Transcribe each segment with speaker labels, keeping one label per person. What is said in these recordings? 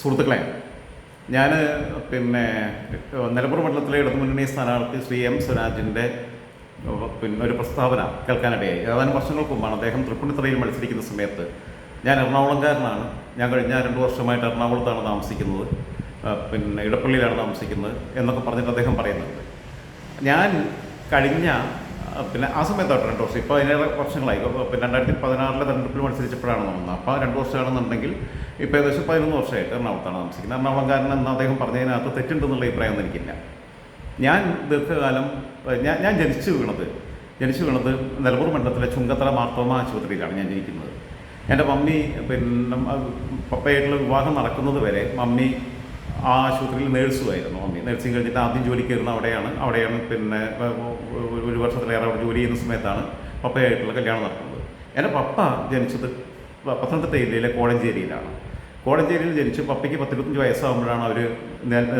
Speaker 1: സുഹൃത്തുക്കളെ ഞാൻ പിന്നെ നിലമ്പൂർ മണ്ഡലത്തിലെ ഇടതുമുന്നണി സ്ഥാനാർത്ഥി ശ്രീ എം സ്വരാജിന്റെ പിന്നെ ഒരു പ്രസ്താവന കേൾക്കാനിടയായി. ഏതാനും വർഷങ്ങൾക്ക് മുമ്പാണ് അദ്ദേഹം തൃപ്പൂണിത്തറയിൽ മത്സരിക്കുന്ന സമയത്ത് ഞാൻ എറണാകുളംകാരനാണ്. ഞാൻ കഴിഞ്ഞ രണ്ട് വർഷമായിട്ട് എറണാകുളത്താണ് താമസിക്കുന്നത്. പിന്നെ ഇടപ്പള്ളിയിലാണ് താമസിക്കുന്നത് എന്നൊക്കെ പറഞ്ഞിട്ട് അദ്ദേഹം പറയുന്നുണ്ട്. ഞാൻ കഴിഞ്ഞ പിന്നെ ആ സമയത്താണ് രണ്ട് വർഷം ഇപ്പോൾ അതിനേറെ വർഷങ്ങളായി. പിന്നെ രണ്ടായിരത്തി പതിനാറിലെ തെരഞ്ഞെടുപ്പിൽ മത്സരിച്ചപ്പോഴാണ് തോന്നുന്നത്. അപ്പോൾ രണ്ട് വർഷമാണെന്നുണ്ടെങ്കിൽ ഇപ്പോൾ ഏകദേശം പതിനൊന്ന് വർഷമായിട്ട് എറണാകുളത്താണ് താമസിക്കുന്നത്. എറണാകുളംകാരൻ എന്ന് അദ്ദേഹം പറഞ്ഞതിനകത്ത് തെറ്റുണ്ടെന്നുള്ള അഭിപ്രായം എനിക്കില്ല. ഞാൻ ദീർഘകാലം ഞാൻ ഞാൻ ജനിച്ചു വീണത് ജനിച്ചു വീണത് നിലമ്പൂർ മണ്ഡലത്തിലെ ചുങ്കത്തറ മാർത്തോമ ആശുപത്രിയിലാണ് ഞാൻ ജനിക്കുന്നത്. എന്റെ മമ്മി പിന്നെ പപ്പയായിട്ടുള്ള വിവാഹം നടക്കുന്നത് വരെ മമ്മി ആ ആശുപത്രിയിൽ നേഴ്സുമായിരുന്നു മമ്മി നേഴ്സിംഗ് കഴിഞ്ഞിട്ട് ആദ്യം ജോലി കയറുന്ന അവിടെയാണ്. അവിടെയാണ് പിന്നെ ഒരു- വർഷത്തിലേറെ അവിടെ ജോലി ചെയ്യുന്ന സമയത്താണ് പപ്പയായിട്ടുള്ള കല്യാണം നടക്കുന്നത്. എന്റെ പപ്പ ജനിച്ചത് പത്തനംതിട്ട ജില്ലയിലെ കോഴഞ്ചേരിയിലാണ് കോഴഞ്ചേരിയിൽ ജനിച്ച് പപ്പയ്ക്ക് പത്തിരുപത്തഞ്ച് വയസ്സാകുമ്പോഴാണ് അവർ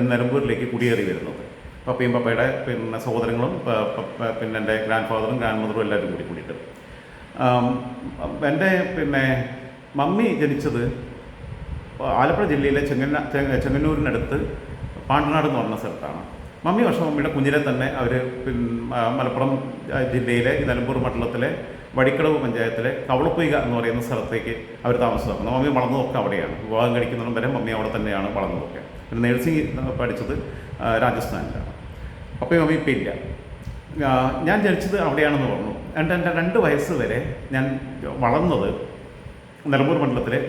Speaker 1: നിലമ്പൂരിലേക്ക് കുടിയേറി വരുന്നത്. പപ്പയും പപ്പയുടെ പിന്നെ സഹോദരങ്ങളും പിന്നെ എന്റെ ഗ്രാൻഡ് ഫാദറും ഗ്രാൻഡ് മദറും എല്ലാവരും കൂടി കൂടിയിട്ട് എന്റെ പിന്നെ മമ്മി ജനിച്ചത് ആലപ്പുഴ ജില്ലയിലെ ചെങ്ങന്ന ചെങ്ങന്നൂരിനടുത്ത് പാണ്ടനാട് എന്ന് പറഞ്ഞ സ്ഥലത്താണ്. മമ്മി വർഷം മമ്മിയുടെ കുഞ്ഞിലെ തന്നെ അവർ മലപ്പുറം ജില്ലയിലെ നിലമ്പൂർ മണ്ഡലത്തിലെ വടിക്കടവ് പഞ്ചായത്തിലെ കവളപ്പൊയ്ക എന്ന് പറയുന്ന സ്ഥലത്തേക്ക് അവർ താമസമാക്കുന്നു മമ്മി വളർന്നതൊക്കെ അവിടെയാണ്. വിവാഹം കഴിക്കുന്നതും വരെ മമ്മി അവിടെ തന്നെയാണ് വളർന്നതൊക്കെ. പിന്നെ നേഴ്സിംഗ് പഠിച്ചത് രാജസ്ഥാനിലാണ്. അപ്പോൾ മമ്മി ഇപ്പം ഇല്ല. ഞാൻ ജനിച്ചത് അവിടെയാണെന്ന് പറഞ്ഞു. എന്റെ എന്റെ രണ്ട് വയസ്സ് വരെ ഞാൻ വളർന്നത് നിലമ്പൂർ മണ്ഡലത്തിലെ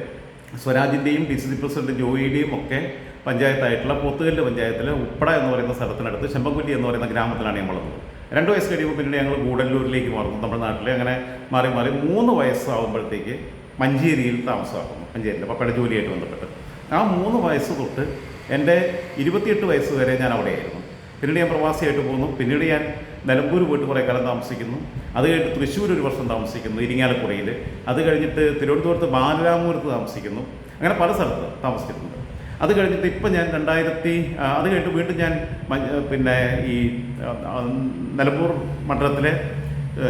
Speaker 1: സ്വരാജിന്റെയും ഡി സി സി പ്രസിഡന്റ് ജോയിയുടെയും ഒക്കെ പഞ്ചായത്തായിട്ടുള്ള പോത്തുകല്ല് പഞ്ചായത്തിലെ ഉപ്പട എന്ന് പറയുന്ന സ്ഥലത്തിനടുത്ത് ചെമ്പൻകുറ്റി എന്ന് പറയുന്ന ഗ്രാമത്തിലാണ് വളർന്നത് രണ്ട് വയസ്സ് കഴിയുമ്പോൾ പിന്നീട് ഞങ്ങൾ ഗൂഡല്ലൂരിലേക്ക് മാറുന്നു നാട്ടിൽ. അങ്ങനെ മാറി മാറി മൂന്ന് വയസ്സാകുമ്പോഴത്തേക്ക് മഞ്ചേരിയിൽ താമസമാക്കുന്നു മഞ്ചേരിയിൽ പപ്പയുടെ ജോലിയായിട്ട് ബന്ധപ്പെട്ട്. ആ മൂന്ന് വയസ്സ് തൊട്ട് എന്റെ ഇരുപത്തിയെട്ട് വയസ്സ് വരെ ഞാൻ അവിടെയായിരുന്നു. പിന്നീട് ഞാൻ പ്രവാസിയായിട്ട് പോകുന്നു. പിന്നീട് ഞാൻ നിലമ്പൂർ പോയിട്ട് കുറേ കാലം താമസിക്കുന്നു. അത് കഴിഞ്ഞിട്ട് തൃശ്ശൂർ ഒരു വർഷം താമസിക്കുന്നു ഇരിങ്ങാലക്കുടയിൽ അത് കഴിഞ്ഞിട്ട് തിരുവനന്തപുരത്ത് ബാലരാമപുരത്ത് താമസിക്കുന്നു. അങ്ങനെ പല സ്ഥലത്ത് താമസിച്ചിട്ടുണ്ട്. അത് കഴിഞ്ഞിട്ട് ഇപ്പം ഞാൻ രണ്ടായിരത്തി അത് കഴിഞ്ഞിട്ട് വീണ്ടും ഞാൻ പിന്നെ ഈ നിലമ്പൂർ മണ്ഡലത്തിലെ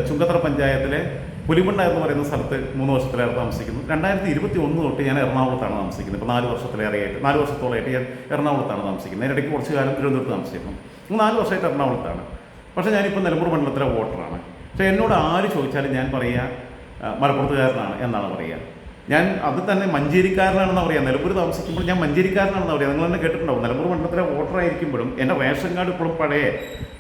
Speaker 1: ചുങ്കത്തറ പഞ്ചായത്തിലെ പുലിമണ്ണ എന്ന് പറയുന്ന സ്ഥലത്ത് മൂന്ന് വർഷത്തിലേറെ താമസിക്കുന്നു. രണ്ടായിരത്തി ഇരുപത്തി ഒന്ന് തൊട്ട് ഞാൻ എറണാകുളത്താണ് താമസിക്കുന്നത്. ഇപ്പോൾ നാല് വർഷത്തിലേറെയായിട്ട് നാല് വർഷത്തോളമായിട്ട് ഞാൻ എറണാകുളത്താണ് താമസിക്കുന്നത്. അതിനിടയ്ക്ക് കുറച്ച് കാലം തിരുവനന്തപുരത്ത് താമസിക്കുന്നു നാല് വർഷമായിട്ട് എറണാകുളത്താണ്. പക്ഷേ ഞാനിപ്പോൾ നിലമ്പൂർ മണ്ഡലത്തിലെ വോട്ടറാണ്. പക്ഷേ എന്നോട് ആര് ചോദിച്ചാലും ഞാൻ പറയുക മലപ്പുറത്തുകാരനാണ് എന്നാണ് പറയുക ഞാൻ അത് തന്നെ മഞ്ചേരിക്കാരനാണെന്ന് പറയാം. നിലമ്പൂർ താമസിക്കുമ്പോൾ ഞാൻ മഞ്ചേരിക്കാരനാണെന്ന് പറയാം. നിങ്ങൾ തന്നെ കേട്ടിട്ടുണ്ടാവും. നിലമ്പൂർ മണ്ഡലത്തിലെ വോട്ടറായിരിക്കുമ്പോഴും എന്റെ റേഷൻ കാർഡ് ഇപ്പോഴും പഴയ.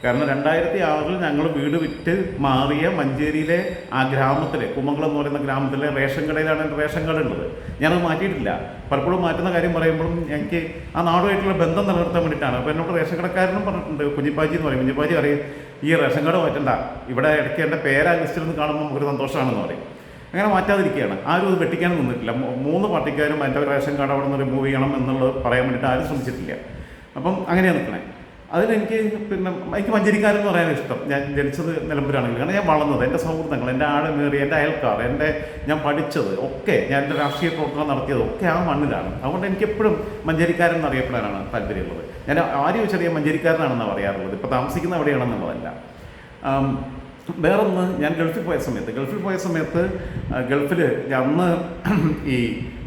Speaker 1: കാരണം രണ്ടായിരത്തി ആറിൽ ഞങ്ങൾ വീട് വിറ്റ് മാറിയ മഞ്ചേരിയിലെ ആ ഗ്രാമത്തിലെ കുമ്മംകുളം എന്ന് പറയുന്ന ഗ്രാമത്തിലെ റേഷൻ കടയിലാണ് എന്റെ റേഷൻ കാർഡ് ഉള്ളത്. ഞാനത് മാറ്റിയിട്ടില്ല. പലപ്പോഴും മാറ്റുന്ന കാര്യം പറയുമ്പോഴും എനിക്ക് ആ നാടുമായിട്ടുള്ള ബന്ധം നിലനിർത്താൻ വേണ്ടിയിട്ടാണ്. അപ്പോൾ എന്നോട് റേഷൻ കടക്കാരനും പറഞ്ഞിട്ടുണ്ട് കുഞ്ഞിപ്പാജി എന്ന് പറയും. കുഞ്ഞിപ്പാജി പറയും ഈ റേഷൻ കാർഡ് മാറ്റണ്ട. ഇവിടെ ഇടയ്ക്ക് എന്റെ പേരാ ലിസ്റ്റിൽ നിന്ന് കാണുമ്പോൾ ഒരു സന്തോഷമാണെന്ന് പറയും. അങ്ങനെ മാറ്റാതിരിക്കുകയാണ്. ആരും അത് വെട്ടിക്കാനും നിന്നിട്ടില്ല. മൂന്ന് പാർട്ടിക്കാരും എന്റെ റേഷൻ കാർഡ് അവിടെ നിന്ന് റിമൂവ് ചെയ്യണം എന്നുള്ളത് പറയാൻ വേണ്ടിയിട്ട് ആരും ശ്രമിച്ചിട്ടില്ല. അപ്പം അങ്ങനെയാണ് നിൽക്കണേ. അതിലെനിക്ക് പിന്നെ എനിക്ക് മഞ്ചേരിക്കാരൻ എന്ന് പറയാൻ ഇഷ്ടം. ഞാൻ ജനിച്ചത് നിലമ്പൂരാണെങ്കിൽ കാരണം ഞാൻ വളർന്നത് എന്റെ സൗഹൃദങ്ങൾ എന്റെ ആഴമേറി എന്റെ അയൽക്കാർ എന്റെ ഞാൻ പഠിച്ചത് ഒക്കെ ഞാൻ എന്റെ രാഷ്ട്രീയ പ്രവർത്തനം നടത്തിയത് ഒക്കെ ആ മണ്ണിലാണ്. അതുകൊണ്ട് എനിക്ക് എപ്പോഴും മഞ്ചേരിക്കാരൻ എന്നറിയപ്പെടാനാണ് താല്പര്യമുള്ളത്. ഞാൻ ആരും ചെറിയ മഞ്ചേരിക്കാരനാണെന്നാണ് പറയാറുള്ളത്. ഇപ്പോൾ താമസിക്കുന്ന എവിടെയാണെന്നുള്ളതല്ല വേറൊന്ന് ഞാൻ ഗൾഫിൽ പോയ സമയത്ത് ഗൾഫിൽ പോയ സമയത്ത് ഗൾഫിൽ അന്ന് ഈ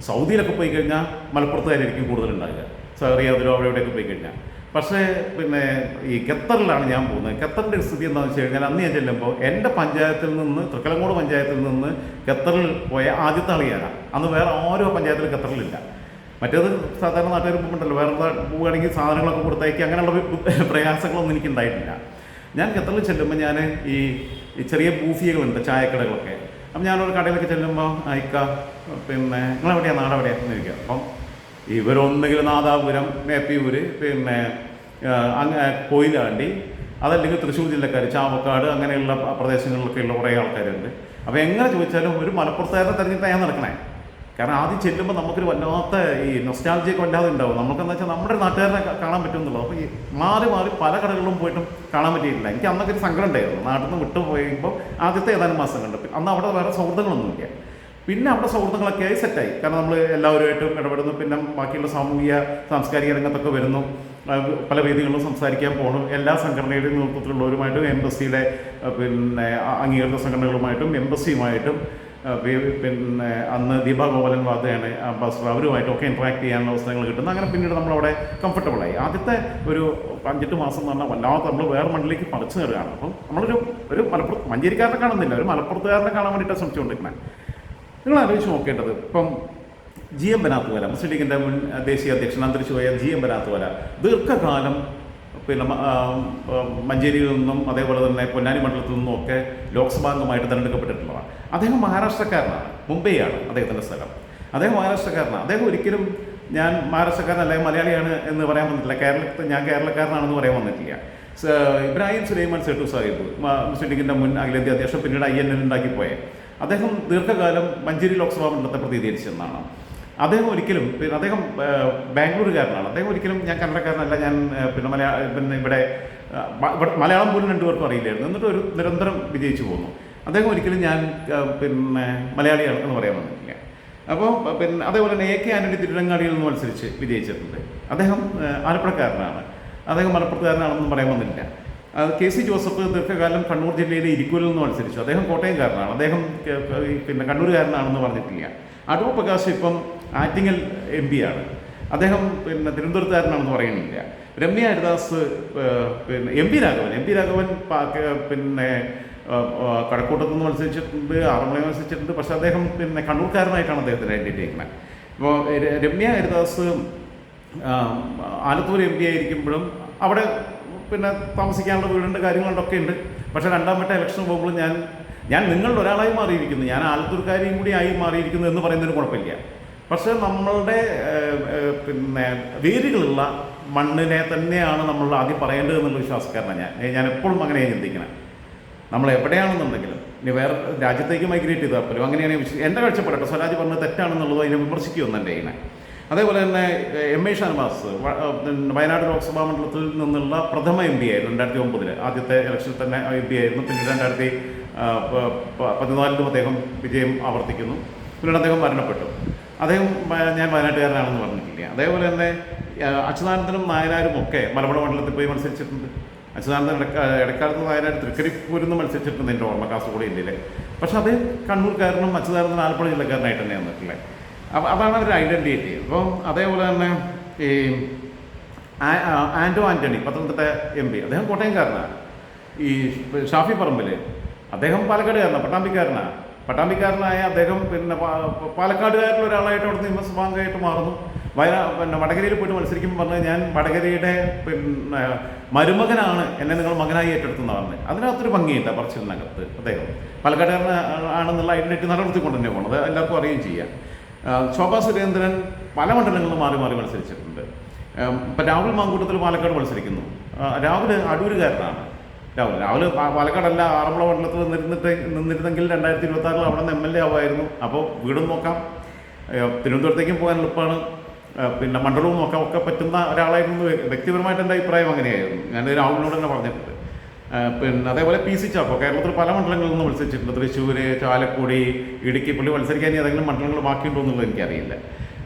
Speaker 1: സൗദിയിലൊക്കെ പോയി കഴിഞ്ഞാൽ മലപ്പുറത്തുകാരായിരിക്കും കൂടുതലുണ്ടാകുക സറിയാതിലോ അവിടെ ഇവിടെയൊക്കെ പോയി കഴിഞ്ഞാൽ. പക്ഷേ പിന്നെ ഈ ഖത്തറിലാണ് ഞാൻ പോകുന്നത്. ഖത്തറിന്റെ സ്ഥിതി എന്താണെന്ന് വെച്ച് കഴിഞ്ഞാൽ അന്ന് ഞാൻ ചെല്ലുമ്പോൾ എന്റെ പഞ്ചായത്തിൽ നിന്ന് തൃക്കലങ്ങോട് പഞ്ചായത്തിൽ നിന്ന് ഖത്തറിൽ പോയ ആദ്യത്തെ ആൾ അന്ന് വേറെ ഓരോ പഞ്ചായത്തിലും ഖത്തറിലില്ല. മറ്റേത് സാധാരണ നാട്ടുകാർ പോകുന്നുണ്ടല്ലോ വേറെ പോവുകയാണെങ്കിൽ സാധനങ്ങളൊക്കെ കൊടുത്തയക്കുക അങ്ങനെയുള്ള പ്രയാസങ്ങളൊന്നും എനിക്ക് ഉണ്ടായിട്ടില്ല ഞാൻ ഖത്തറിൽ ചെല്ലുമ്പോൾ ഞാൻ ഈ ചെറിയ ബൂഫിയകളുണ്ട് ചായക്കടകളൊക്കെ. അപ്പം ഞാനൊരു കടയിലൊക്കെ ചെല്ലുമ്പോൾ അയക്ക പിന്നെ നിങ്ങളെവിടെയാണ് നാടെവിടെയാണെന്ന് ചോദിക്കുക. അപ്പം ഇവരൊന്നുകിൽ നാദാപുരം മേപ്പിയൂര് പിന്നെ കൊയിലാണ്ടി. അതല്ലെങ്കിൽ തൃശ്ശൂർ ജില്ലക്കാർ ചാവക്കാട് അങ്ങനെയുള്ള പ്രദേശങ്ങളിലൊക്കെ പ്രദേശങ്ങളിലൊക്കെയുള്ള കുറേ ആൾക്കാരുണ്ട്. അപ്പോൾ എങ്ങനെ ചോദിച്ചാലും ഒരു മലപ്പുറത്തുകാരനെ തിരഞ്ഞെടുത്താൽ ഞാൻ നടക്കണേ. കാരണം ആദ്യം ചെല്ലുമ്പോൾ നമുക്കൊരു വല്ലാത്ത ഈ നൊസ്റ്റാൾജിയൊക്കെ വല്ലാതെ ഉണ്ടാവും. നമുക്കെന്ന് വെച്ചാൽ നമ്മുടെ നാട്ടുകാരനെ കാണാൻ പറ്റുമെന്നുള്ളത്. അപ്പോൾ ഈ മാറി മാറി പല കടകളിലും പോയിട്ടും കാണാൻ പറ്റിയിട്ടില്ല. എനിക്ക് അന്നൊക്കെ ഒരു സങ്കടം ഉണ്ടായിരുന്നു. നാട്ടിൽ നിന്ന് വിട്ടു പോയപ്പോൾ ആദ്യത്തെ ഏതാനും മാസം കണ്ടു അന്ന് അവിടെ വേറെ സൗഹൃദങ്ങളൊന്നുമില്ല. പിന്നെ അവിടെ സൗഹൃദങ്ങളൊക്കെ ആയി സെറ്റായി കാരണം നമ്മൾ എല്ലാവരുമായിട്ടും ഇടപെടുന്നു. പിന്നെ ബാക്കിയുള്ള സാമൂഹിക സാംസ്കാരിക രംഗത്തൊക്കെ വരുന്നു. പല വേദികളിലും സംസാരിക്കാൻ പോകണം എല്ലാ സംഘടനയുടെയും നേതൃത്വത്തിലുള്ളവരുമായിട്ടും എംബസിയുടെ പിന്നെ അംഗീകൃത സംഘടനകളുമായിട്ടും എംബസിയുമായിട്ടും പിന്നെ അന്ന് ദീപ ഗോപാലൻ വാദയാണ് അംബാസഡർ അവരുമായിട്ടൊക്കെ ഇൻട്രാക്ട് ചെയ്യാനുള്ള അവസരങ്ങൾ കിട്ടുന്നു അങ്ങനെ പിന്നീട് നമ്മളവിടെ കംഫർട്ടബിളായി ആദ്യത്തെ ഒരു അഞ്ചെട്ട് മാസം എന്ന് പറഞ്ഞാൽ വല്ലാതെ നമ്മൾ വേറെ മണ്ണിലേക്ക് പറിച്ചു കയറുകയാണ്. അപ്പം നമ്മളൊരു ഒരു മലപ്പുറത്ത് മഞ്ചേരിക്കാരനെ കാണുന്നില്ല. ഒരു മലപ്പുറത്തുകാരനെ കാണാൻ വേണ്ടിയിട്ടാണ് ശ്രമിച്ചുകൊണ്ടിരിക്കുന്നത് നിങ്ങൾ ആലോചിച്ച് നോക്കേണ്ടത്. ഇപ്പം ജി എം ബനാത്തുവല മുസ്ലിം ലീഗിന്റെ മുൻ ദേശീയ അധ്യക്ഷൻ അന്തരിച്ചു പോയ ജി എം ബനാത്തുവല ദീർഘകാലം പിന്നെ മഞ്ചേരിയിൽ നിന്നും അതേപോലെ തന്നെ പൊന്നാനി മണ്ഡലത്തിൽ നിന്നും ഒക്കെ ലോക്സഭാംഗമായിട്ട് തിരഞ്ഞെടുക്കപ്പെട്ടിട്ടുള്ളതാണ്. അദ്ദേഹം മഹാരാഷ്ട്രക്കാരനാണ് മുംബൈയാണ് അദ്ദേഹത്തിന്റെ സ്ഥലം. അദ്ദേഹം മഹാരാഷ്ട്രക്കാരനാണ്. അദ്ദേഹം ഒരിക്കലും ഞാൻ മഹാരാഷ്ട്രക്കാരൻ അല്ലെങ്കിൽ മലയാളിയാണ് എന്ന് പറയാൻ വന്നിട്ടില്ല. കേരളത്തിൽ ഞാൻ കേരളക്കാരനാണെന്ന് പറയാൻ വന്നിട്ടില്ല. ഇബ്രാഹിം സുലൈമാൻ സെട്ടു സാഹിബ് മുസ്ലിം ലീഗിന്റെ മുൻ അഖിലേന്ത്യാ അധ്യക്ഷൻ പിന്നീട് ഐ എൻ എൽ ഉണ്ടാക്കിപ്പോയെ. അദ്ദേഹം ദീർഘകാലം മഞ്ചേരി ലോക്സഭാ മണ്ഡലത്തെ പ്രതിനിധീകരിച്ചെന്നാണ്. അദ്ദേഹം ഒരിക്കലും പിന്നെ അദ്ദേഹം ബാംഗ്ലൂരുകാരനാണ്. അദ്ദേഹം ഒരിക്കലും ഞാൻ കന്നഡക്കാരനല്ല ഞാൻ പിന്നെ മലയാള പിന്നെ ഇവിടെ മലയാളം പോലും രണ്ടുപേർക്കും അറിയില്ലായിരുന്നു. എന്നിട്ട് ഒരു നിരന്തരം വിജയിച്ചു പോകുന്നു അദ്ദേഹം ഒരിക്കലും ഞാൻ പിന്നെ മലയാളിയാണ് എന്ന് പറയാൻ വന്നിട്ടില്ല. അപ്പോൾ പിന്നെ അതേപോലെ തന്നെ എ കെ ആന്റണി തിരുരങ്ങാടിയിൽ നിന്ന് മത്സരിച്ച് വിജയിച്ചിട്ടുണ്ട്. അദ്ദേഹം ആലപ്പുഴക്കാരനാണ്. അദ്ദേഹം മലപ്പുറത്തുകാരനാണെന്നും പറയാൻ അത് കെ സി ജോസഫ് ദീർഘകാലം കണ്ണൂർ ജില്ലയിലെ ഇരിക്കൂരിൽ നിന്ന് മത്സരിച്ചു. അദ്ദേഹം കോട്ടയംകാരനാണ്. അദ്ദേഹം പിന്നെ കണ്ണൂരുകാരനാണെന്ന് പറഞ്ഞിട്ടില്ല. അടൂർ പ്രകാശ് ഇപ്പം ആറ്റിങ്ങൽ എം ആണ്. അദ്ദേഹം പിന്നെ തിരുവനന്തപുരത്തുകാരനാണെന്ന് പറയുന്നില്ല. രമ്യ ഹരിദാസ് പിന്നെ M P Raghavan. M P Raghavan പിന്നെ കഴക്കൂട്ടത്ത് നിന്ന് മത്സരിച്ചിട്ടുണ്ട് ആറന്മുള മത്സരിച്ചിട്ടുണ്ട്. പക്ഷേ അദ്ദേഹം പിന്നെ കണ്ണൂർക്കാരനായിട്ടാണ് അദ്ദേഹത്തിന് ഐഡന്റിറ്റി ചെയ്യുന്നത് ഇപ്പോൾ രമ്യ ഹരിദാസ് ആലത്തൂർ എം പി ആയിരിക്കുമ്പോഴും അവിടെ പിന്നെ താമസിക്കാനുള്ള വീടുണ്ട് കാര്യങ്ങളുണ്ടൊക്കെ ഉണ്ട്. പക്ഷേ രണ്ടാം വട്ട ഇലക്ഷൻ പോകുമ്പോൾ ഞാൻ ഞാൻ നിങ്ങളുടെ ഒരാളായി മാറിയിരിക്കുന്നു. ഞാൻ ആലത്തൂർക്കാരെയും കൂടി ആയി മാറിയിരിക്കുന്നു എന്ന് പറയുന്നതിന് കുഴപ്പമില്ല. പക്ഷേ നമ്മളുടെ പിന്നെ വേരുകളുള്ള മണ്ണിനെ തന്നെയാണ് നമ്മൾ ആദ്യം പറയേണ്ടത് എന്നുള്ള വിശ്വാസക്കാരനാണ് ഞാൻ. ഞാൻ എപ്പോഴും അങ്ങനെയാണ് ചിന്തിക്കണം. നമ്മൾ എവിടെയാണെന്നുണ്ടെങ്കിലും ഇനി വേറെ രാജ്യത്തേക്ക് മൈഗ്രേറ്റ് ചെയ്താൽ പോലും അങ്ങനെയാണ് എന്റെ കാഴ്ചപ്പെടട്ടെ സ്വരാജ് പറഞ്ഞത് തെറ്റാണെന്നുള്ളത് അതിനെ വിമർശിക്കുമെന്ന് എന്റെ അതേപോലെ തന്നെ എം എ ഷാനവാസ് വയനാട് ലോക്സഭാ മണ്ഡലത്തിൽ നിന്നുള്ള പ്രഥമ എം പി ആയിരുന്നു രണ്ടായിരത്തി ഒമ്പതിൽ ആദ്യത്തെ ഇലക്ഷനിൽ തന്നെ എം പി ആയിരുന്നു. പിന്നീട് രണ്ടായിരത്തി പതിനാലിലും അദ്ദേഹം വിജയം ആവർത്തിക്കുന്നു. പിന്നീട് അദ്ദേഹം മരണപ്പെട്ടു. അദ്ദേഹം ഞാൻ വയനാട്ടുകാരനാണെന്ന് പറഞ്ഞിട്ടില്ല? അതേപോലെ തന്നെ അച്യുതാനന്ദനും നായനാരും ഒക്കെ മലപ്പുറം മണ്ഡലത്തിൽ പോയി മത്സരിച്ചിട്ടുണ്ട്. അച്യുതാനന്ദൻ ഇടക്ക ഇടക്കാലത്ത് നായനാർ തൃക്കരിപ്പൂരിൽ മത്സരിച്ചിട്ടുണ്ട് എന്റെ ഓർമ്മ കാസർഗോഡ് ജില്ലയിൽ പക്ഷേ അത് കണ്ണൂർക്കാരനും അച്യുതാനന്ദൻ ആലപ്പുഴ ജില്ലക്കാരനായിട്ട് തന്നെ വന്നിട്ടില്ലേ അപ്പോൾ അതാണ് അവരുടെ ഐഡന്റിറ്റി അപ്പം അതേപോലെ തന്നെ ഈ ആ- ആ, ആന്റോ ആന്റണി പത്തനംതിട്ട എം പി. അദ്ദേഹം കോട്ടയംകാരനാണ്. ഈ ഷാഫി പറമ്പിൽ അദ്ദേഹം പാലക്കാട് പാലക്കാടുകാരനാണ് പട്ടാമ്പിക്കാരനാണ്. പട്ടാമ്പിക്കാരനായ അദ്ദേഹം പിന്നെ പാലക്കാടുകാരിലുള്ള ഒരാളായിട്ട് അവിടെ നിയമസഭാംഗമായിട്ട് മാറുന്നു. വയനാ പിന്നെ വടകരയിൽ പോയിട്ട് മത്സരിക്കുമ്പോൾ പറഞ്ഞത് ഞാൻ വടകരയുടെ പിന്നെ മരുമകനാണ് എന്നെ നിങ്ങൾ മകനായി ഏറ്റെടുത്തെന്ന് പറഞ്ഞത്. അതിനകത്തൊരു ഭംഗിയില്ല പറച്ചിലിനകത്ത് അദ്ദേഹം. പാലക്കാടുകാരൻ ആണെന്നുള്ള ഐഡന്റിറ്റി നിലനിർത്തിക്കൊണ്ട് തന്നെ പോകണം അത് എല്ലാവർക്കും അറിയുകയും ചെയ്യാം. ശോഭാ സുരേന്ദ്രൻ പല മണ്ഡലങ്ങളിൽ മാറി മാറി മത്സരിച്ചിട്ടുണ്ട്. ഇപ്പം രാഹുൽ മാങ്കൂട്ടത്തിൽ പാലക്കാട് മത്സരിക്കുന്നു. രാഹുൽ അടൂരുകാരനാണ്. രാഹുൽ രാഹുൽ പാലക്കാടല്ല ആറന്മുള മണ്ഡലത്തിൽ നിന്നിരുന്നിട്ട് നിന്നിരുന്നെങ്കിൽ രണ്ടായിരത്തി ഇരുപത്തി ആറിൽ അവിടെ നിന്ന് എം എൽ എ ആവുമായിരുന്നു. അപ്പോൾ വീടും നോക്കാം. തിരുവനന്തപുരത്തേക്കും പോകാൻ എളുപ്പമാണ്. പിന്നെ മണ്ഡലവും നോക്കാം. ഒക്കെ പറ്റുന്ന ഒരാളായിരുന്നു വ്യക്തിപരമായിട്ട് എന്റെ അഭിപ്രായം അങ്ങനെയായിരുന്നു. ഞാൻ രാഹുലിനോട് തന്നെ പറഞ്ഞിട്ടുണ്ട്. പിന്നെ അതേപോലെ പി സി ചാക്കോ. കേരളത്തിൽ പല മണ്ഡലങ്ങളിൽ നിന്ന് മത്സരിച്ചിട്ടുണ്ട്. തൃശ്ശൂർ ചാലക്കുടി ഇടുക്കി പള്ളി മത്സരിക്കാൻ ഏതെങ്കിലും മണ്ഡലങ്ങൾ ബാക്കിയുണ്ടോ എന്നുള്ളത് എനിക്കറിയില്ല.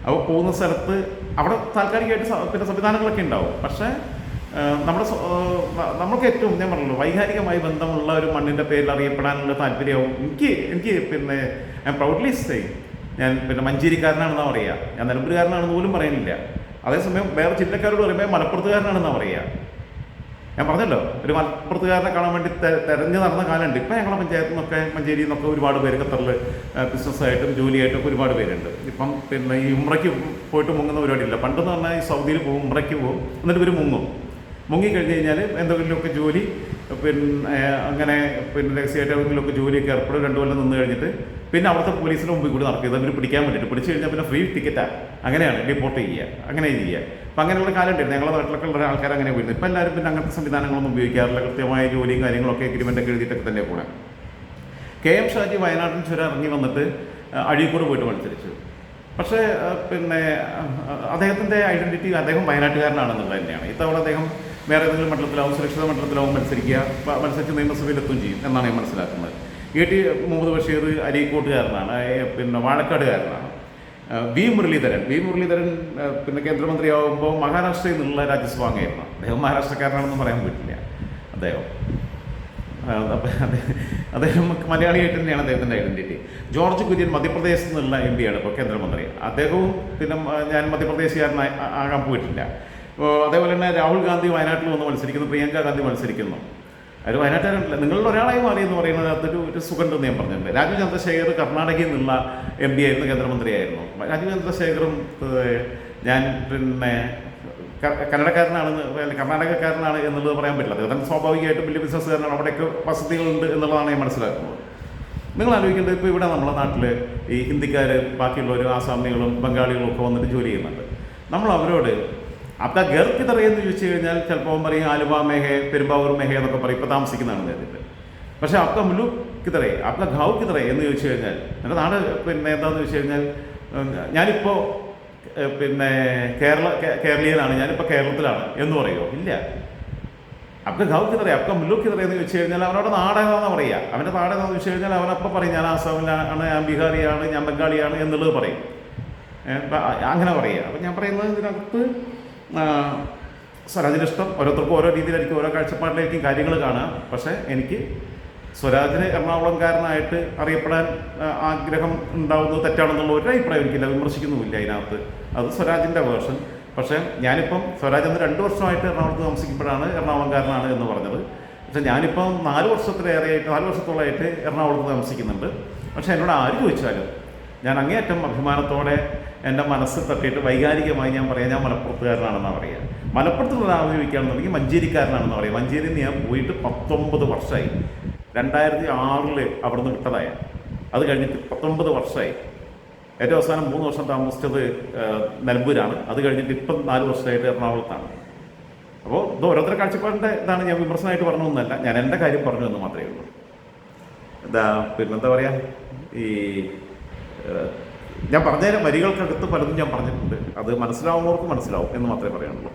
Speaker 1: അപ്പോൾ പോകുന്ന സ്ഥലത്ത് അവിടെ താൽക്കാലികമായിട്ട് പിന്നെ സംവിധാനങ്ങളൊക്കെ ഉണ്ടാവും. പക്ഷേ നമ്മുടെ നമുക്ക് ഏറ്റവും ഞാൻ പറഞ്ഞല്ലോ വൈകാരികമായി ബന്ധമുള്ള ഒരു മണ്ണിന്റെ പേരിൽ അറിയപ്പെടാനുള്ള താല്പര്യവും എനിക്ക് എനിക്ക് പിന്നെ ഞാൻ പ്രൗഡ്ലി സേ ഞാൻ പിന്നെ മഞ്ചേരിക്കാരനാണെന്നാണ് പറയുക ഞാൻ നിലമ്പൂരുകാരനാണെന്ന് പോലും പറയുന്നില്ല. അതേസമയം വേറെ ജില്ലക്കാരോട് പറയുമ്പോൾ മലപ്പുറത്തുകാരനാണെന്നാണ് പറയുക ഞാൻ പറഞ്ഞല്ലോ ഒരു മലപ്പുറത്തുകാരനെ കാണാൻ വേണ്ടി തെരഞ്ഞു നടന്ന കാലമുണ്ട്. ഇപ്പം ഞങ്ങളുടെ പഞ്ചായത്തിൽ നിന്നൊക്കെ മഞ്ചേരിയിൽ നിന്നൊക്കെ ഒരുപാട് പേര് ഖത്തറിൽ ബിസിനസ്സായിട്ടും ജോലിയായിട്ടും ഒക്കെ ഒരുപാട് പേരുണ്ട്. ഇപ്പം പിന്നെ ഈ ഉമ്രയ്ക്ക് പോയിട്ട് മുങ്ങുന്ന പരിപാടിയില്ല. പണ്ടെന്ന് പറഞ്ഞാൽ ഈ സൗദിയിൽ പോകും ഉമ്രയ്ക്ക് പോകും എന്നിട്ട് ഇവർ മുങ്ങും. മുങ്ങിക്കഴിഞ്ഞ് കഴിഞ്ഞാൽ എന്തെങ്കിലുമൊക്കെ ജോലി പിന്നെ അങ്ങനെ പിന്നെ രഹസ്യമായിട്ട് എന്തെങ്കിലുമൊക്കെ ജോലിയൊക്കെ ഏർപ്പെടും. രണ്ടു കൊല്ലം നിന്ന് കഴിഞ്ഞിട്ട് പിന്നെ അവിടുത്തെ പോലീസിന് മുമ്പിൽ കൂടി നടക്കുക അവർ പിടിക്കാൻ വേണ്ടിയിട്ട്. പിടിച്ചു കഴിഞ്ഞാൽ പിന്നെ ഫ്രീ ടിക്കറ്റാണ് അങ്ങനെയാണ് ഡിപ്പോർട്ട് ചെയ്യുക. അങ്ങനെ ചെയ്യുക. അപ്പം അങ്ങനെയുള്ള കാലം ഉണ്ടായിരുന്നു. ഞങ്ങളുടെ നാട്ടിലൊക്കെ ഉള്ള ആൾക്കാർ അങ്ങനെ പോയിരുന്നു. ഇപ്പം എല്ലാവരും പിന്നെ അങ്ങനത്തെ സംവിധാനങ്ങളൊന്നും ഉപയോഗിക്കാറില്ല. കൃത്യമായ ജോലിയും കാര്യങ്ങളൊക്കെ എഗ്രിമെന്റൊക്കെ എഴുതിയിട്ടൊക്കെ തന്നെ പോകണം കെ എം ഷാജി വയനാട്ടിൽ ചുരം ഇറങ്ങി വന്നിട്ട് അഴീക്കോട് പോയിട്ട് മത്സരിച്ചു. പക്ഷേ പിന്നെ അദ്ദേഹത്തിന്റെ ഐഡന്റിറ്റി അദ്ദേഹം വയനാട്ടുകാരനാണെന്നുള്ളത് തന്നെയാണ്. ഇത്തവണ അദ്ദേഹം വേറെ ഏതെങ്കിലും മണ്ഡലത്തിലാവും സുരക്ഷിത മണ്ഡലത്തിലാവും മത്സരിക്കുക മത്സരിച്ച് നിയമസഭയിലെത്തുകയും ചെയ്യും എന്നാണ് ഞാൻ മനസ്സിലാക്കുന്നത്. എ ടി മുഹമ്മദ് ബഷീർ അരീക്കോട്ടുകാരനാണ് പിന്നെ വാഴക്കാടുകാരനാണ്. വി. മുരളീധരൻ. വി. മുരളീധരൻ പിന്നെ കേന്ദ്രമന്ത്രിയാവുമ്പോൾ മഹാരാഷ്ട്രയിൽ നിന്നുള്ള രാജ്യസഭാംഗമായിരുന്നു. അദ്ദേഹം മഹാരാഷ്ട്രക്കാരനാണെന്ന് പറയാൻ പറ്റില്ല. അദ്ദേഹം. അദ്ദേഹം മലയാളിയായിട്ട് തന്നെയാണ് അദ്ദേഹത്തിന്റെ ഐഡന്റിറ്റി. ജോർജ് കുര്യൻ മധ്യപ്രദേശിൽ നിന്നുള്ള എം പിയാണ് ഇപ്പോൾ കേന്ദ്രമന്ത്രി. അദ്ദേഹവും പിന്നെ ഞാൻ മധ്യപ്രദേശുകാരനായി ആകാൻ പോയിട്ടില്ല. അതേപോലെ തന്നെ രാഹുൽ ഗാന്ധി വയനാട്ടിൽ വന്ന് മത്സരിക്കുന്നു പ്രിയങ്ക ഗാന്ധി മത്സരിക്കുന്നു. അവർ വയനാട്ടുകാരല്ല നിങ്ങളിൽ ഒരാളായി മാറി എന്ന് പറയുന്നത് അതൊരു ഒരു സുഖമുണ്ടെന്ന് ഞാൻ പറഞ്ഞിട്ടുണ്ട്. രാജീവ് ചന്ദ്രശേഖർ കർണാടകയിൽ നിന്നുള്ള എം പി ആയിരുന്നു കേന്ദ്രമന്ത്രിയായിരുന്നു. രാജീവ് ചന്ദ്രശേഖറും ഞാൻ പിന്നെ കന്നഡക്കാരനാണെന്ന് കർണാടകക്കാരനാണ് എന്നുള്ളത് പറയാൻ പറ്റില്ല. അദ്ദേഹം സ്വാഭാവികമായിട്ടും വലിയ ബിസിനസ്സുകാരനാണ്. അവിടെയൊക്കെ വസതികളുണ്ട് എന്നുള്ളതാണ് ഞാൻ മനസ്സിലാക്കുന്നത്. നിങ്ങൾ ആലോചിക്കേണ്ടത് ഇപ്പോൾ ഇവിടെ നമ്മുടെ നാട്ടിൽ ഈ ഹിന്ദിക്കാർ ബാക്കിയുള്ളവരും ആസാമികളും ബംഗാളികളും ഒക്കെ വന്നിട്ട് ജോലി ചെയ്യുന്നുണ്ട്. നമ്മൾ അവരോട് അപ്പ ഗർക്ക് തറയെന്ന് ചോദിച്ചു കഴിഞ്ഞാൽ ചിലപ്പോൾ പറയും ആലുവ മേഹെ പെരുമ്പാവൂർ മേഹെ എന്നൊക്കെ പറയും. ഇപ്പൊ താമസിക്കുന്നതാണ് നേരിട്ട് പക്ഷെ അപ്പ മുലു കിതറേ അപ്പ ഘാവ് കിതറേ എന്ന് ചോദിച്ചു കഴിഞ്ഞാൽ. എന്റെ നാട് പിന്നെ എന്താന്ന് ചോദിച്ചു കഴിഞ്ഞാൽ ഞാനിപ്പോൾ പിന്നെ കേരള കേരളീയനാണ്. ഞാനിപ്പോൾ കേരളത്തിലാണ് എന്ന് പറയുമോ ഇല്ല. അപ്പൊ കിതറേ അപ്ക മുല്ലു കിതറേ എന്ന് ചോദിച്ചു കഴിഞ്ഞാൽ അവനോട് നാടേതാന്ന് പറയുക. അവന്റെ നാടേതാന്ന് ചോദിച്ചു കഴിഞ്ഞാൽ അവനപ്പം പറയും ഞാൻ ആസാമിലാണ് ഞാൻ ബീഹാറിയാണ് ഞാൻ ബംഗാളിയാണ് എന്നുള്ളത് പറയും. അങ്ങനെ പറയുക. അപ്പം ഞാൻ പറയുന്നത് ഇതിനകത്ത് ആ, സ്വരാജിന് ഇഷ്ടം ഓരോരുത്തർക്കും ഓരോ രീതിയിലായിരിക്കും ഓരോ കാഴ്ചപ്പാടിലായിരിക്കും കാര്യങ്ങൾ കാണുക. പക്ഷേ എനിക്ക് സ്വരാജിന് എറണാകുളംകാരനായിട്ട് അറിയപ്പെടാൻ ആഗ്രഹം ഉണ്ടാവുന്നത് തെറ്റാണെന്നുള്ള ഒരു അഭിപ്രായം എനിക്കില്ല. വിമർശിക്കുന്നുമില്ല അതിനകത്ത്. അത് സ്വരാജിന്റെ വേർഷൻ. പക്ഷേ ഞാനിപ്പം സ്വരാജ് എന്ന് രണ്ട് വർഷമായിട്ട് എറണാകുളത്ത് താമസിക്കുമ്പോഴാണ് എറണാകുളംകാരനാണ് എന്ന് പറഞ്ഞത്. പക്ഷേ ഞാനിപ്പം നാല് വർഷത്തിലേറെയായിട്ട് നാല് വർഷത്തോളമായിട്ട് എറണാകുളത്ത് താമസിക്കുന്നുണ്ട്. പക്ഷേ എന്നോട് ആര് ചോദിച്ചാലും ഞാൻ അങ്ങേയറ്റം അഭിമാനത്തോടെ എന്റെ മനസ്സിൽ തട്ടിയിട്ട് വൈകാരികമായി ഞാൻ പറയാം ഞാൻ മലപ്പുറത്തുകാരനാണെന്നാണ് പറയുക മലപ്പുറത്തുള്ള ആൾ ചോദിക്കുകയാണെന്നുണ്ടെങ്കിൽ മഞ്ചേരിക്കാരനാണെന്ന് പറയാം. മഞ്ചേരിയിൽ ഞാൻ പോയിട്ട് പത്തൊമ്പത് വർഷമായി രണ്ടായിരത്തി ആറിൽ അവിടുന്ന് വിട്ടതായ. അത് കഴിഞ്ഞിട്ട് പത്തൊമ്പത് വർഷമായി ഏറ്റവും അവസാനം മൂന്ന് വർഷം താമസിച്ചത് നിലമ്പൂരാണ്. അത് കഴിഞ്ഞിട്ട് ഇപ്പം നാല് വർഷമായിട്ട് എറണാകുളത്താണ്. അപ്പോൾ ഇത് ഓരോരുത്തരുടെ കാഴ്ചപ്പാടിന്റെ ഇതാണ് ഞാൻ വിമർശനമായിട്ട് പറഞ്ഞൊന്നുമല്ല ഞാൻ എന്റെ കാര്യം പറഞ്ഞു എന്ന് മാത്രമേ ഉള്ളൂ. എന്താ പിന്നെന്താ പറയുക ഈ ഞാൻ പറഞ്ഞതിന് വരികൾക്കടുത്ത് പലതും ഞാൻ പറഞ്ഞിട്ടുണ്ട്. അത് മനസ്സിലാവുന്നവർക്ക് മനസ്സിലാവും എന്ന് മാത്രമേ പറയാനുള്ളൂ.